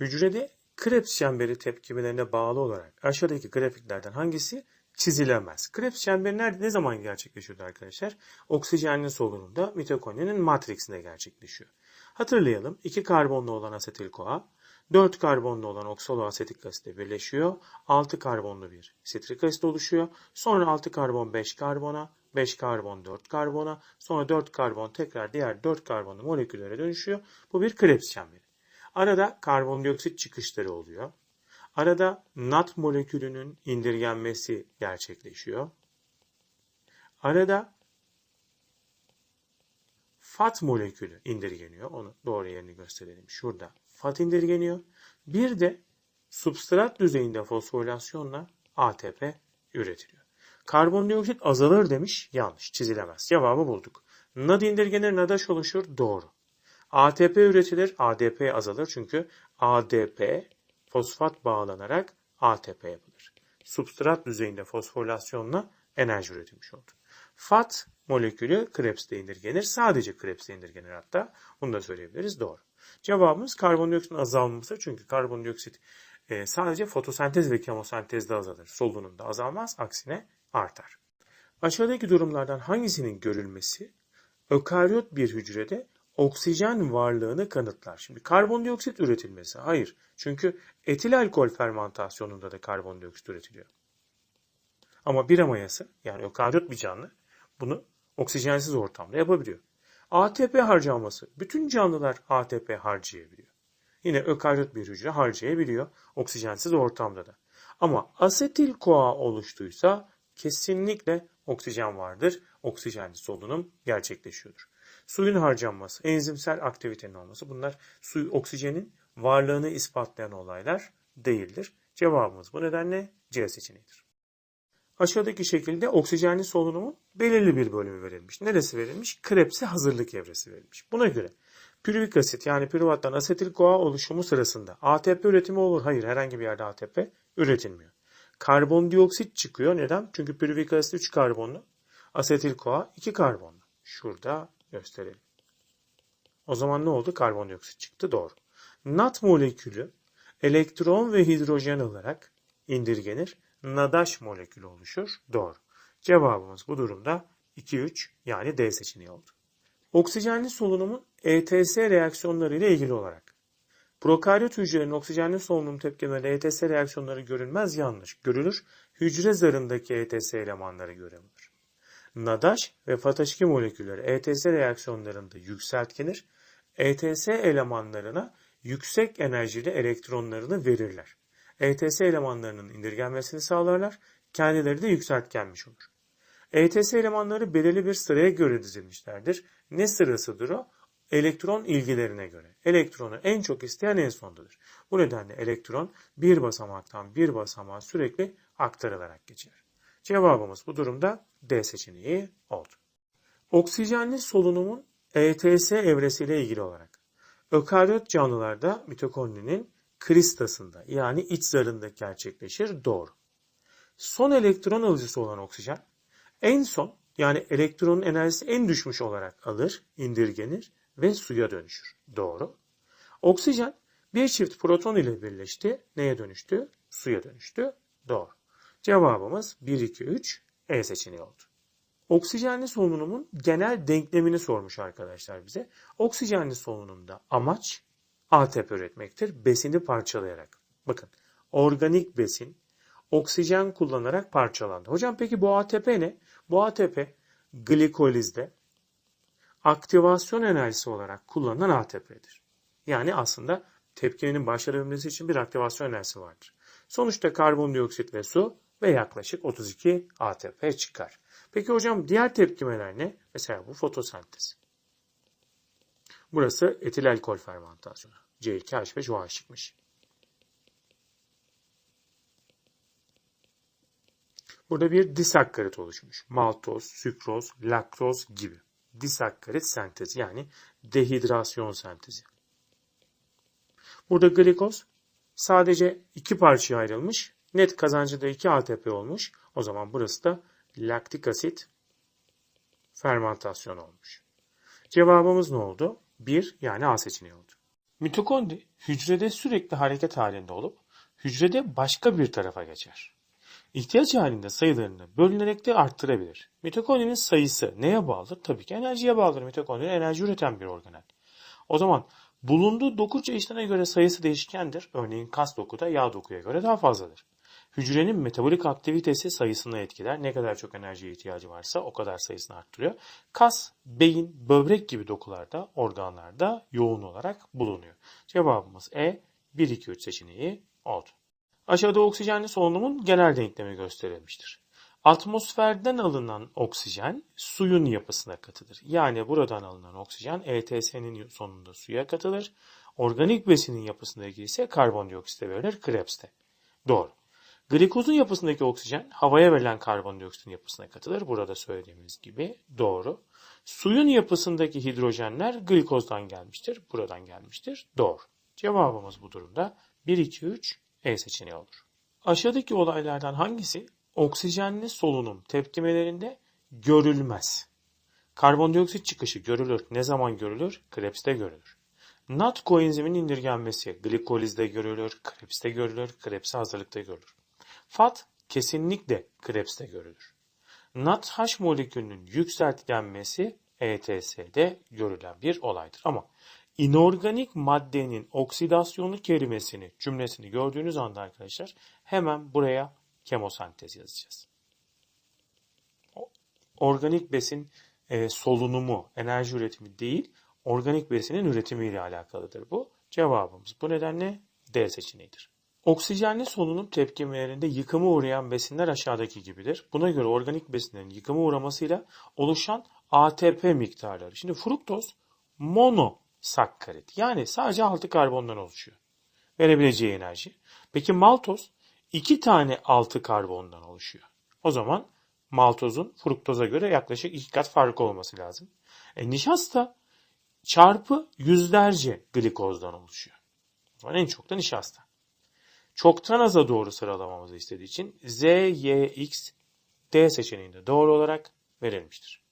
Hücrede Krebs çemberi tepkimelerine bağlı olarak aşağıdaki grafiklerden hangisi çizilemez? Krebs çemberi nerede, ne zaman gerçekleşiyordu arkadaşlar? Oksijenli solunumda mitokondrinin matriksinde gerçekleşiyor. Hatırlayalım. 2 karbonlu olan asetil koa 4 karbonlu olan oksaloasetik asitle birleşiyor. 6 karbonlu bir sitrik asit oluşuyor. Sonra 6 karbon 5 karbona, 5 karbon 4 karbona, sonra 4 karbon tekrar diğer 4 karbonlu moleküllere dönüşüyor. Bu bir Krebs çemberi. Arada karbondioksit çıkışları oluyor. Arada NAT molekülünün indirgenmesi gerçekleşiyor. Arada FAT molekülü indirgeniyor. Onu doğru yerini gösterelim. Şurada FAT indirgeniyor. Bir de substrat düzeyinde fosforilasyonla ATP üretiliyor. Karbondioksit azalır demiş. Yanlış. Çizilemez. Cevabı bulduk. NAD indirgenir, NADAŞ oluşur. Doğru. ATP üretilir, ADP azalır çünkü ADP fosfat bağlanarak ATP yapılır. Substrat düzeyinde fosforilasyonla enerji üretilmiş oldu. FAT molekülü Krebs'te indirgenir. Sadece Krebs'te indirgenir hatta. Bunu da söyleyebiliriz. Doğru. Cevabımız karbondioksitin azalması. Çünkü karbondioksit e, sadece fotosentez ve kemosentezde azalır. Solunumda azalmaz. Aksine artar. Aşağıdaki durumlardan hangisinin görülmesi ökaryot bir hücrede oksijen varlığını kanıtlar. Şimdi karbondioksit üretilmesi hayır. Çünkü etil alkol fermentasyonunda da karbondioksit üretiliyor. Ama bira mayası yani ökaryot bir canlı bunu oksijensiz ortamda yapabiliyor. ATP harcanması. Bütün canlılar ATP harcayabiliyor. Yine ökaryot bir hücre harcayabiliyor oksijensiz ortamda da. Ama asetil koa oluştuysa kesinlikle oksijen vardır. Oksijenli solunum gerçekleşiyordur. Suyun harcanması, enzimsel aktivitenin olması bunlar su, oksijenin varlığını ispatlayan olaylar değildir. Cevabımız bu nedenle C seçeneğidir. Aşağıdaki şekilde oksijenli solunumun belirli bir bölümü verilmiş. Neresi verilmiş? Krebs'e hazırlık evresi verilmiş. Buna göre pürüvik asit yani pürüvattan asetil koa oluşumu sırasında ATP üretimi olur. Hayır herhangi bir yerde ATP üretilmiyor. Karbondioksit çıkıyor. Neden? Çünkü pürüvik asit 3 karbonlu. Asetil koa 2 karbonlu. Şurada gösterelim. O zaman ne oldu? Karbondioksit çıktı. Doğru. NAT molekülü elektron ve hidrojen olarak indirgenir. NADAŞ molekülü oluşur. Doğru. Cevabımız bu durumda 2-3 yani D seçeneği oldu. Oksijenli solunumun ETS reaksiyonları ile ilgili olarak. Prokaryot hücrelerin oksijenli solunum tepkimeleri ETS reaksiyonları görülmez yanlış. Görülür. Hücre zarındaki ETS elemanları görülür. NADAŞ ve FATH2 molekülleri ETS reaksiyonlarında yükseltgenir. ETS elemanlarına yüksek enerjili elektronlarını verirler. ETS elemanlarının indirgenmesini sağlarlar. Kendileri de yükseltgenmiş olur. ETS elemanları belirli bir sıraya göre dizilmişlerdir. Ne sırasıdır o? Elektron ilgilerine göre. Elektronu en çok isteyen en sondadır. Bu nedenle elektron bir basamaktan bir basamağa sürekli aktarılarak geçer. Cevabımız bu durumda D seçeneği oldu. Oksijenli solunumun ETS evresiyle ilgili olarak ökaryot canlılarda mitokondrinin kristasında yani iç zarında gerçekleşir. Doğru. Son elektron alıcısı olan oksijen en son yani elektronun enerjisi en düşmüş olarak alır, indirgenir ve suya dönüşür. Doğru. Oksijen bir çift proton ile birleşti. Neye dönüştü? Suya dönüştü. Doğru. Cevabımız 1, 2, 3 E seçeneği oldu. Oksijenli solunumun genel denklemini sormuş arkadaşlar bize. Oksijenli solunumda amaç ATP üretmektir. Besini parçalayarak. Bakın organik besin oksijen kullanarak parçalandı. Hocam peki bu ATP ne? Bu ATP glikolizde aktivasyon enerjisi olarak kullanılan ATP'dir. Yani aslında tepkimenin başarabilmesi için bir aktivasyon enerjisi vardır. Sonuçta karbondioksit ve su ve yaklaşık 32 ATP çıkar. Peki hocam diğer tepkimeler ne? Mesela bu fotosentez. Burası etil alkol fermentasyonu. C2H5OH çıkmış. Burada bir disakkarit oluşmuş. Maltoz, sükroz, laktoz gibi. Disakkarit sentezi yani dehidrasyon sentezi. Burada glikoz sadece iki parçaya ayrılmış. Net kazancı da 2 ATP olmuş. O zaman burası da laktik asit fermentasyon olmuş. Cevabımız ne oldu? 1 yani A seçeneği oldu. Mitokondri hücrede sürekli hareket halinde olup hücrede başka bir tarafa geçer. İhtiyaç halinde sayılarını bölünerek de arttırabilir. Mitokondrinin sayısı neye bağlıdır? Tabii ki enerjiye bağlıdır. Mitokondri enerji üreten bir organel. O zaman bulunduğu doku çeşidine göre sayısı değişkendir. Örneğin kas dokuda yağ dokuya göre daha fazladır. Hücrenin metabolik aktivitesi sayısını etkiler. Ne kadar çok enerjiye ihtiyacı varsa o kadar sayısını arttırıyor. Kas, beyin, böbrek gibi dokularda, organlarda yoğun olarak bulunuyor. Cevabımız E, 1, 2, 3 seçeneği oldu. Aşağıda oksijenli solunumun genel denklemi gösterilmiştir. Atmosferden alınan oksijen suyun yapısına katılır. Yani buradan alınan oksijen ETS'nin sonunda suya katılır. Organik besinin yapısındaki ise karbondioksite verilir Krebs'te. Doğru. Glikozun yapısındaki oksijen havaya verilen karbondioksitin yapısına katılır. Burada söylediğimiz gibi doğru. Suyun yapısındaki hidrojenler glikozdan gelmiştir. Buradan gelmiştir. Doğru. Cevabımız bu durumda 1, 2, 3 E seçeneği olur. Aşağıdaki olaylardan hangisi oksijenli solunum tepkimelerinde görülmez? Karbondioksit çıkışı görülür. Ne zaman görülür? Krebs'te görülür. NAT koenziminin indirgenmesi glikolizde görülür, Krebs'te görülür, Krebs'e hazırlıkta görülür. FAT kesinlikle Krebs'te görülür. NADH molekülünün yükseltgenmesi ETS'de görülen bir olaydır. Ama inorganik maddenin oksidasyonu kelimesini, cümlesini gördüğünüz anda arkadaşlar hemen buraya kemosentez yazacağız. Organik besin e, solunumu, enerji üretimi değil, organik besinin üretimiyle alakalıdır bu. Cevabımız bu nedenle D seçeneğidir. Oksijenli solunum tepkimelerinde yıkıma uğrayan besinler aşağıdaki gibidir. Buna göre organik besinlerin yıkıma uğramasıyla oluşan ATP miktarları. Şimdi fruktoz monosakkarit yani sadece 6 karbondan oluşuyor. Verebileceği enerji. Peki maltoz 2 tane 6 karbondan oluşuyor. O zaman maltozun fruktoza göre yaklaşık 2 kat farkı olması lazım. E, nişasta çarpı yüzlerce glikozdan oluşuyor. O en çok da nişasta çoktan aza doğru sıralamamızı istediği için Z, Y, X, D seçeneğinde doğru olarak verilmiştir.